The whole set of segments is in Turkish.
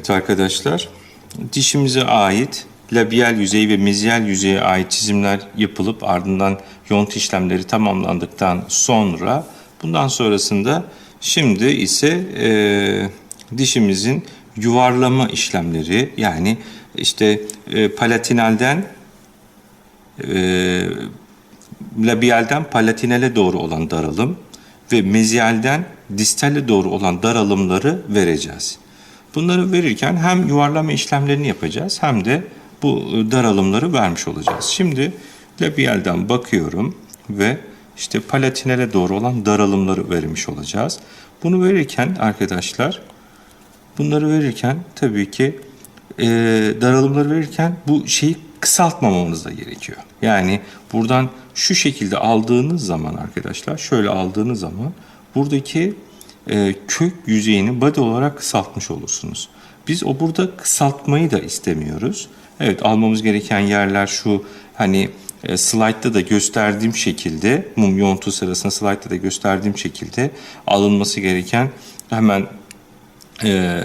Evet arkadaşlar, dişimize ait labial yüzey ve meziyel yüzeye ait çizimler yapılıp ardından yont işlemleri tamamlandıktan sonra bundan sonrasında şimdi ise e, dişimizin yuvarlama işlemleri yani işte e, palatinalden e, labialden palatinale doğru olan daralım ve meziyelden distale doğru olan daralımları vereceğiz. Bunları verirken hem yuvarlama işlemlerini yapacağız hem de bu daralımları vermiş olacağız. Şimdi labialden bakıyorum ve işte palatinale doğru olan daralımları vermiş olacağız. Bunu verirken arkadaşlar bunları verirken tabii ki e, daralımları verirken bu şeyi kısaltmamamız da gerekiyor. Yani buradan şu şekilde aldığınız zaman arkadaşlar şöyle aldığınız zaman buradaki e, kök yüzeyini body olarak kısaltmış olursunuz. Biz o burada kısaltmayı da istemiyoruz. Evet almamız gereken yerler şu hani e, slide'da da gösterdiğim şekilde mum yontu sırasında slide'da da gösterdiğim şekilde alınması gereken hemen e,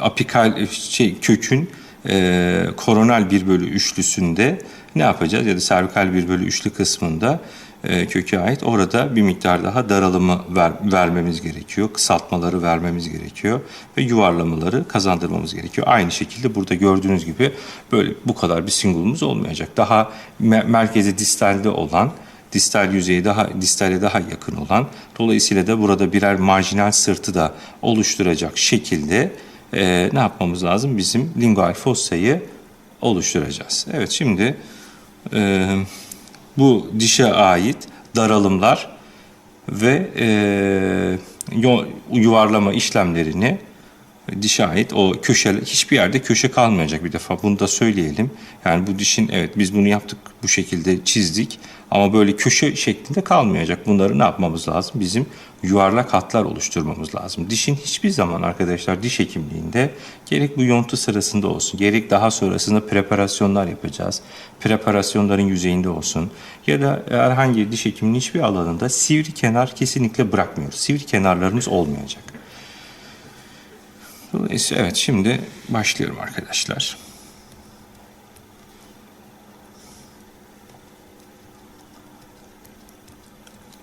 apikal şey kökün e, koronal 1 bölü üçlüsünde ne yapacağız ya da servikal 1 bölü üçlü kısmında e, köke ait orada bir miktar daha daralımı ver, vermemiz gerekiyor. Kısaltmaları vermemiz gerekiyor ve yuvarlamaları kazandırmamız gerekiyor. Aynı şekilde burada gördüğünüz gibi böyle bu kadar bir singulumuz olmayacak. Daha me- merkezi distalde olan distal yüzeyi daha distale daha yakın olan dolayısıyla da burada birer marjinal sırtı da oluşturacak şekilde e, ne yapmamız lazım? Bizim lingual fossa'yı oluşturacağız. Evet şimdi e, bu dişe ait daralımlar ve e, yuvarlama işlemlerini dişe ait o köşe hiçbir yerde köşe kalmayacak bir defa bunu da söyleyelim. Yani bu dişin evet biz bunu yaptık bu şekilde çizdik ama böyle köşe şeklinde kalmayacak. Bunları ne yapmamız lazım? Bizim yuvarlak hatlar oluşturmamız lazım. Dişin hiçbir zaman arkadaşlar diş hekimliğinde gerek bu yontu sırasında olsun gerek daha sonrasında preparasyonlar yapacağız. Preparasyonların yüzeyinde olsun ya da herhangi diş hekimliğinin hiçbir alanında sivri kenar kesinlikle bırakmıyoruz. Sivri kenarlarımız olmayacak. Dolayısıyla evet şimdi başlıyorum arkadaşlar.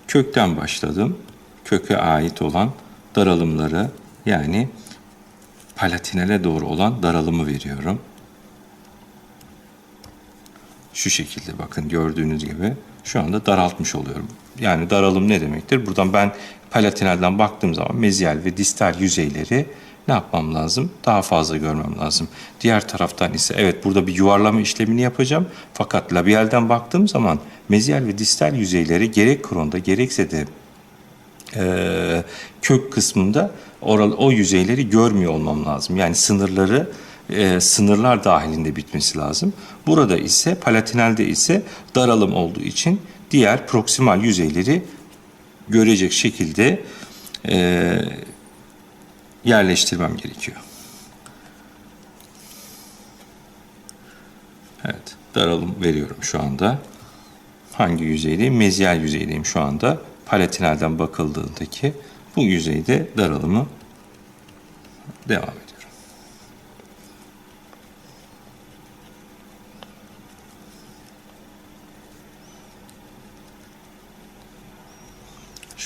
Kökten başladım. Köke ait olan daralımları yani palatinale doğru olan daralımı veriyorum. Şu şekilde bakın gördüğünüz gibi şu anda daraltmış oluyorum. Yani daralım ne demektir? Buradan ben palatinalden baktığım zaman meziyal ve distal yüzeyleri ne yapmam lazım? Daha fazla görmem lazım. Diğer taraftan ise evet burada bir yuvarlama işlemini yapacağım. Fakat labialden baktığım zaman meziyal ve distal yüzeyleri gerek kronda gerekse de e, kök kısmında oral, o yüzeyleri görmüyor olmam lazım. Yani sınırları e, sınırlar dahilinde bitmesi lazım. Burada ise palatinalde ise daralım olduğu için diğer proksimal yüzeyleri görecek şekilde e, yerleştirmem gerekiyor. Evet, daralım veriyorum şu anda. Hangi yüzeydeyim? Meziyel yüzeydeyim şu anda. Palatinalden bakıldığındaki bu yüzeyde daralımı devam ediyorum.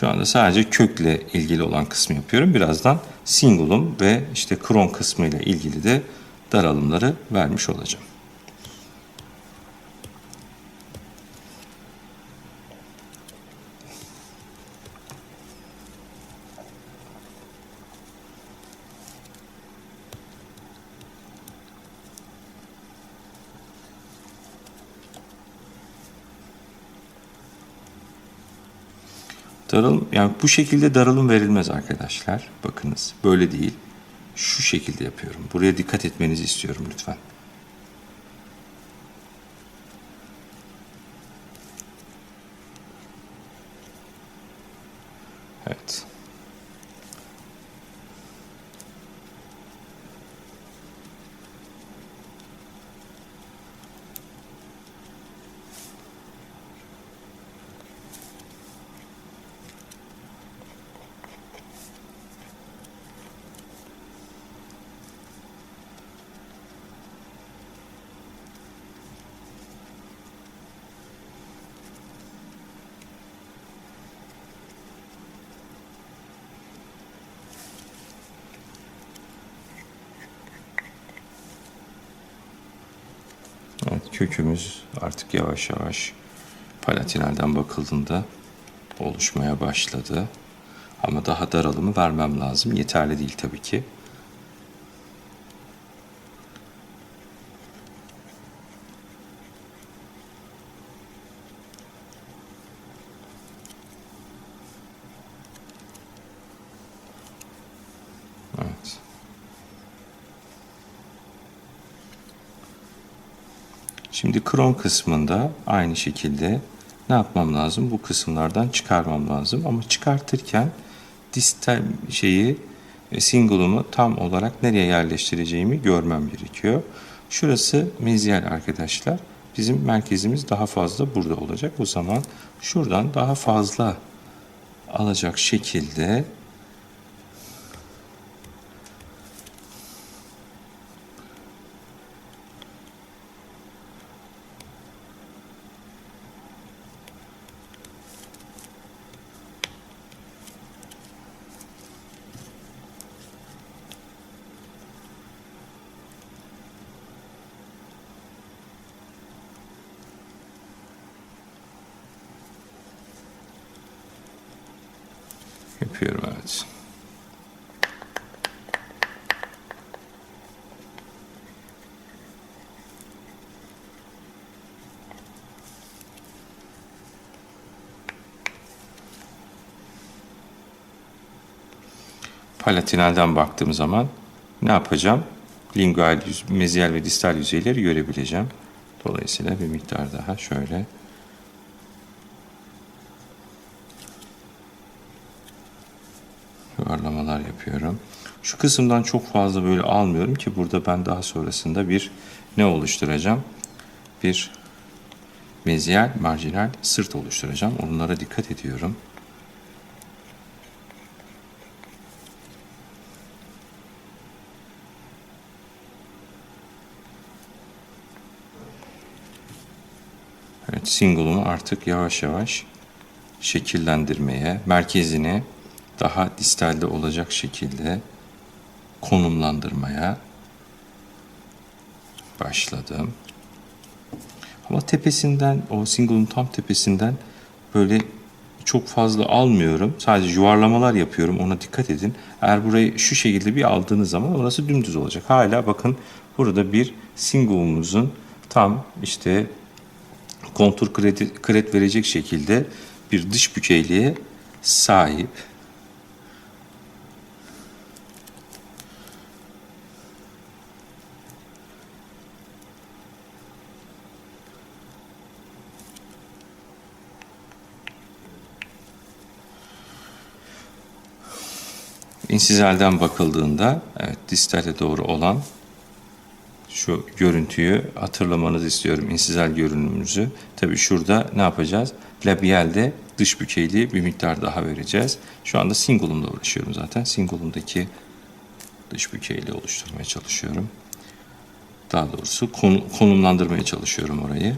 Şu anda sadece kökle ilgili olan kısmı yapıyorum. Birazdan singulum ve işte kron kısmı ile ilgili de daralımları vermiş olacağım. Daralım yani bu şekilde daralım verilmez arkadaşlar. Bakınız böyle değil. Şu şekilde yapıyorum. Buraya dikkat etmenizi istiyorum lütfen. Evet. Kökümüz artık yavaş yavaş palatinalden bakıldığında oluşmaya başladı. Ama daha daralımı vermem lazım. Yeterli değil tabii ki. Evet. Kron kısmında aynı şekilde ne yapmam lazım? Bu kısımlardan çıkarmam lazım. Ama çıkartırken distal şeyi e, single'ımı tam olarak nereye yerleştireceğimi görmem gerekiyor. Şurası mezyal arkadaşlar. Bizim merkezimiz daha fazla burada olacak. O zaman şuradan daha fazla alacak şekilde yapıyorum evet. Palatinalden baktığım zaman ne yapacağım? Lingual, yüz- meziyel ve distal yüzeyleri görebileceğim. Dolayısıyla bir miktar daha şöyle yuvarlamalar yapıyorum. Şu kısımdan çok fazla böyle almıyorum ki burada ben daha sonrasında bir ne oluşturacağım? Bir meziyel, marjinal sırt oluşturacağım. Onlara dikkat ediyorum. Evet, single'umu artık yavaş yavaş şekillendirmeye, merkezini daha distalde olacak şekilde konumlandırmaya başladım. Ama tepesinden, o single'ın tam tepesinden böyle çok fazla almıyorum. Sadece yuvarlamalar yapıyorum. Ona dikkat edin. Eğer burayı şu şekilde bir aldığınız zaman orası dümdüz olacak. Hala bakın burada bir single'umuzun tam işte kontur kredi, kret verecek şekilde bir dış bükeyliğe sahip. İnsizelden bakıldığında evet distale doğru olan şu görüntüyü hatırlamanızı istiyorum. İnsizal görünümümüzü. Tabi şurada ne yapacağız? Labialde dış bükeyliği bir miktar daha vereceğiz. Şu anda single'ımla uğraşıyorum zaten. Single'ımdaki dış bükeyliği oluşturmaya çalışıyorum. Daha doğrusu konu- konumlandırmaya çalışıyorum orayı.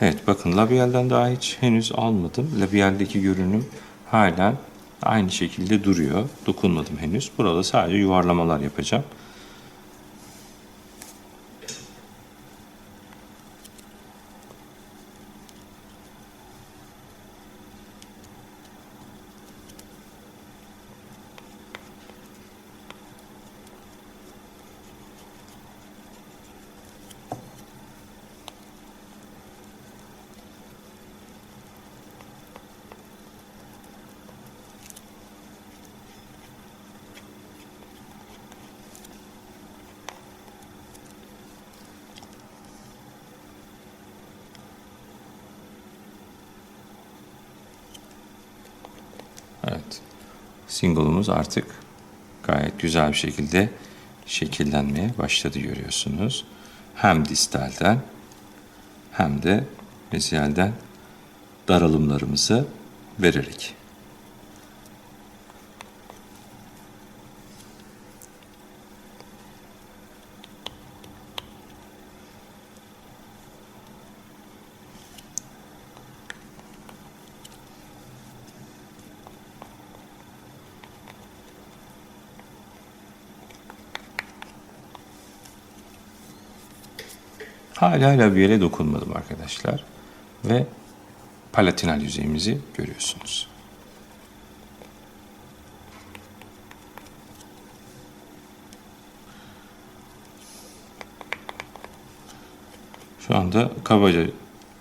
Evet bakın labialden daha hiç henüz almadım. Labialdeki görünüm halen aynı şekilde duruyor. Dokunmadım henüz. Burada sadece yuvarlamalar yapacağım. Evet. Single'ımız artık gayet güzel bir şekilde şekillenmeye başladı görüyorsunuz. Hem distalden hem de meziyelden daralımlarımızı vererek. Hala labiyele dokunmadım arkadaşlar. Ve palatinal yüzeyimizi görüyorsunuz. Şu anda kabaca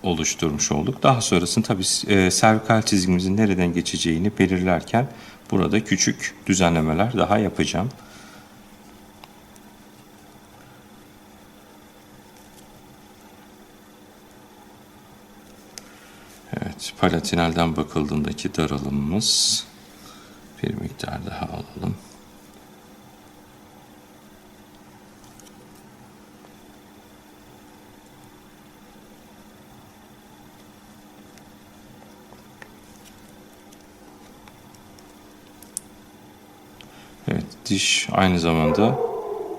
oluşturmuş olduk. Daha sonrasında tabii e, servikal çizgimizin nereden geçeceğini belirlerken burada küçük düzenlemeler daha yapacağım. Evet, palatinalden bakıldığındaki daralımımız bir miktar daha alalım. Evet, diş aynı zamanda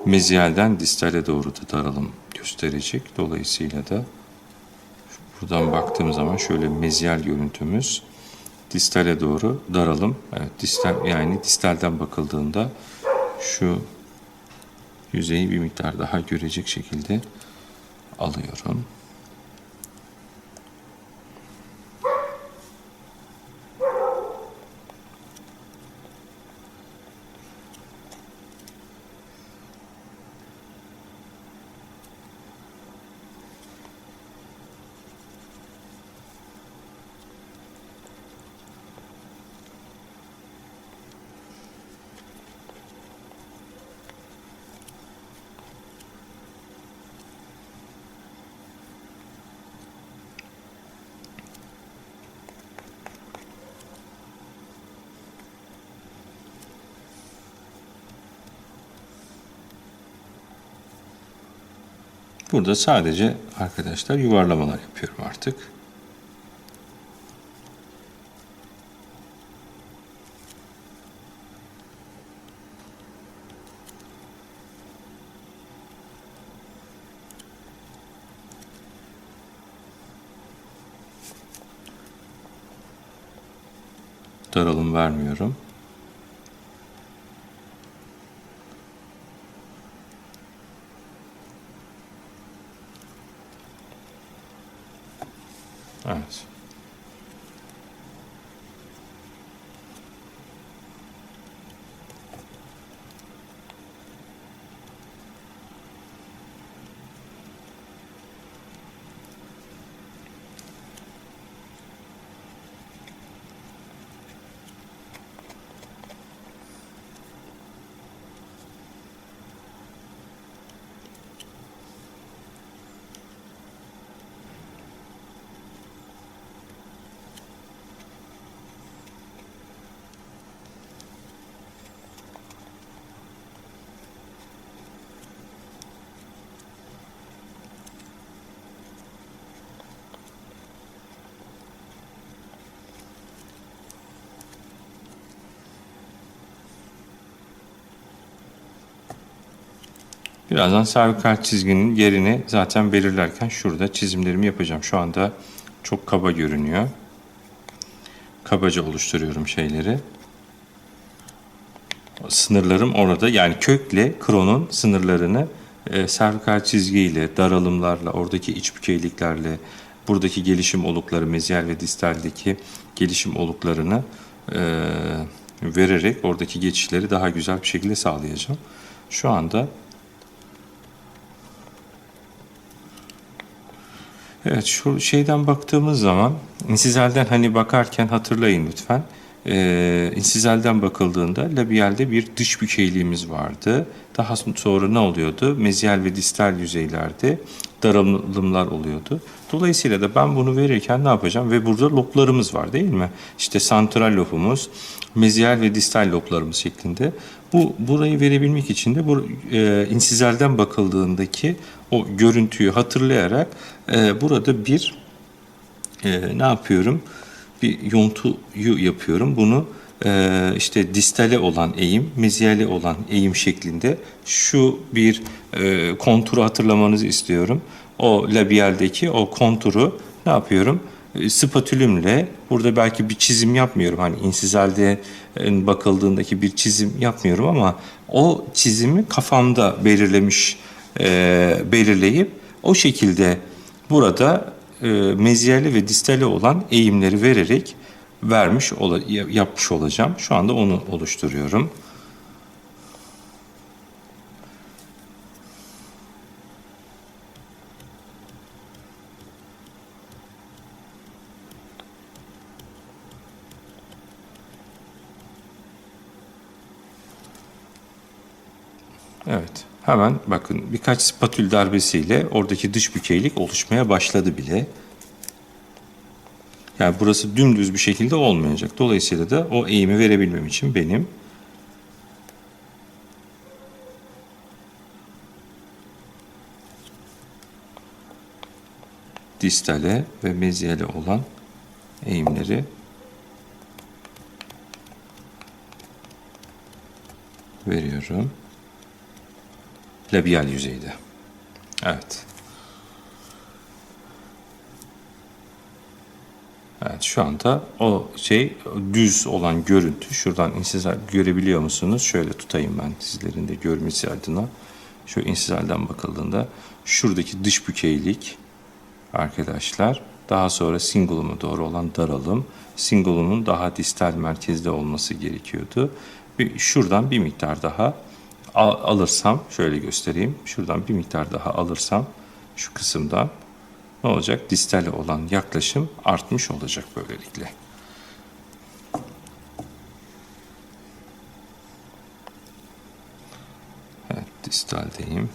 meziyelden distale doğru da daralım gösterecek. Dolayısıyla da buradan baktığım zaman şöyle meziyel görüntümüz distale doğru daralım. Evet, distal yani distalden bakıldığında şu yüzeyi bir miktar daha görecek şekilde alıyorum. Burada sadece arkadaşlar yuvarlamalar yapıyorum artık. Daralım vermiyorum. Evet. Birazdan servikal çizginin yerini zaten belirlerken şurada çizimlerimi yapacağım. Şu anda çok kaba görünüyor. Kabaca oluşturuyorum şeyleri. Sınırlarım orada. Yani kökle kronun sınırlarını e, servikal çizgiyle, daralımlarla, oradaki iç bükeyliklerle, buradaki gelişim olukları, meziyel ve distaldeki gelişim oluklarını e, vererek oradaki geçişleri daha güzel bir şekilde sağlayacağım. Şu anda Evet şu şeyden baktığımız zaman insizelden hani bakarken hatırlayın lütfen. Ee, insizelden bakıldığında labiyelde bir dış bükeyliğimiz vardı. Daha sonra ne oluyordu? Meziyel ve distal yüzeylerde daralımlar oluyordu. Dolayısıyla da ben bunu verirken ne yapacağım? Ve burada loblarımız var değil mi? İşte santral lobumuz, meziyel ve distal loblarımız şeklinde. Bu burayı verebilmek için de bu e, insizelden bakıldığındaki o görüntüyü hatırlayarak e, burada bir e, ne yapıyorum? Bir yontuyu yapıyorum. Bunu e, işte distale olan eğim, meziyale olan eğim şeklinde şu bir e, konturu hatırlamanızı istiyorum. O labiyaldeki o konturu ne yapıyorum? E, spatülümle burada belki bir çizim yapmıyorum. Hani insizalde bakıldığındaki bir çizim yapmıyorum ama o çizimi kafamda belirlemiş, e, belirleyip O şekilde burada e, ve distali olan eğimleri vererek vermiş yapmış olacağım. Şu anda onu oluşturuyorum. Evet. Hemen bakın birkaç spatül darbesiyle oradaki dış bükeylik oluşmaya başladı bile. Yani burası dümdüz bir şekilde olmayacak. Dolayısıyla da o eğimi verebilmem için benim distale ve meziyele olan eğimleri veriyorum. Labial yüzeyde. Evet. Evet şu anda o şey düz olan görüntü şuradan insizal görebiliyor musunuz? Şöyle tutayım ben sizlerin de görmesi adına. Şu insisalden bakıldığında şuradaki dış bükeylik arkadaşlar daha sonra singuluma doğru olan daralım. Singulumun daha distal merkezde olması gerekiyordu. Bir, şuradan bir miktar daha alırsam şöyle göstereyim. Şuradan bir miktar daha alırsam şu kısımdan ne olacak? Distale olan yaklaşım artmış olacak böylelikle. Evet, distaldeyim.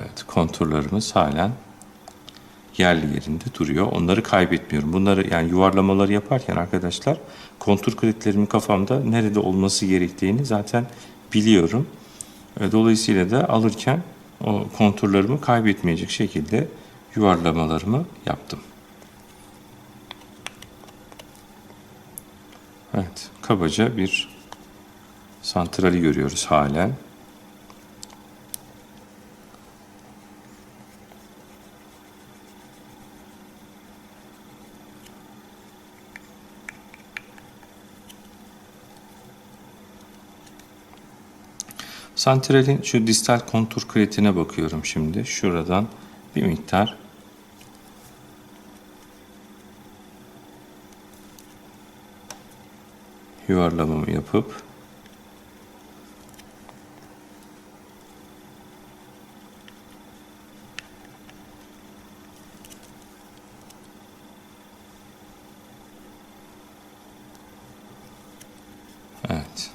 Evet, konturlarımız halen yerli yerinde duruyor. Onları kaybetmiyorum. Bunları yani yuvarlamaları yaparken arkadaşlar kontur kriterlerimin kafamda nerede olması gerektiğini zaten biliyorum. E, Dolayısıyla da alırken o konturlarımı kaybetmeyecek şekilde yuvarlamalarımı yaptım. Evet, kabaca bir santrali görüyoruz halen. Santralin şu distal kontur kretine bakıyorum şimdi. Şuradan bir miktar yuvarlamamı yapıp Evet.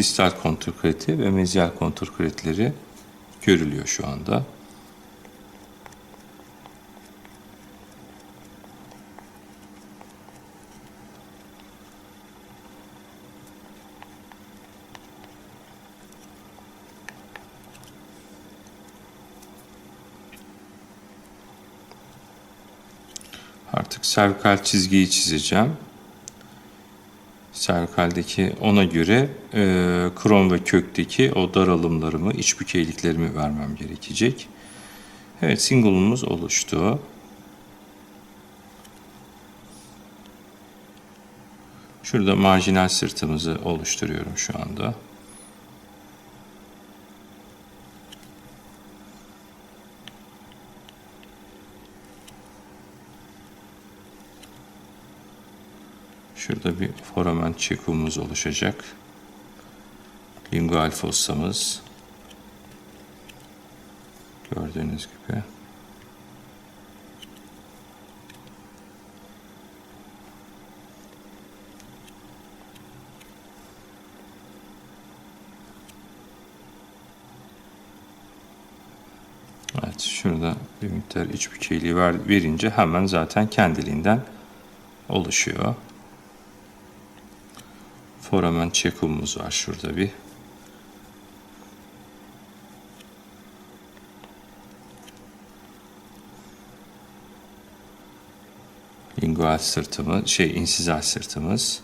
Distal kontur kreti ve meziyal kontur kretleri görülüyor şu anda. Artık servikal çizgiyi çizeceğim servikaldeki ona göre e, krom ve kökteki o daralımlarımı, iç bükeyliklerimi vermem gerekecek. Evet, single'ımız oluştu. Şurada marjinal sırtımızı oluşturuyorum şu anda. Şurada bir foramen çekumuz oluşacak. Lingual fossamız. Gördüğünüz gibi. Evet, Şurada bir miktar iç bükeyliği ver, verince hemen zaten kendiliğinden oluşuyor. Foramen çekumumuz var şurada bir. Lingual sırtımız, şey insizal sırtımız.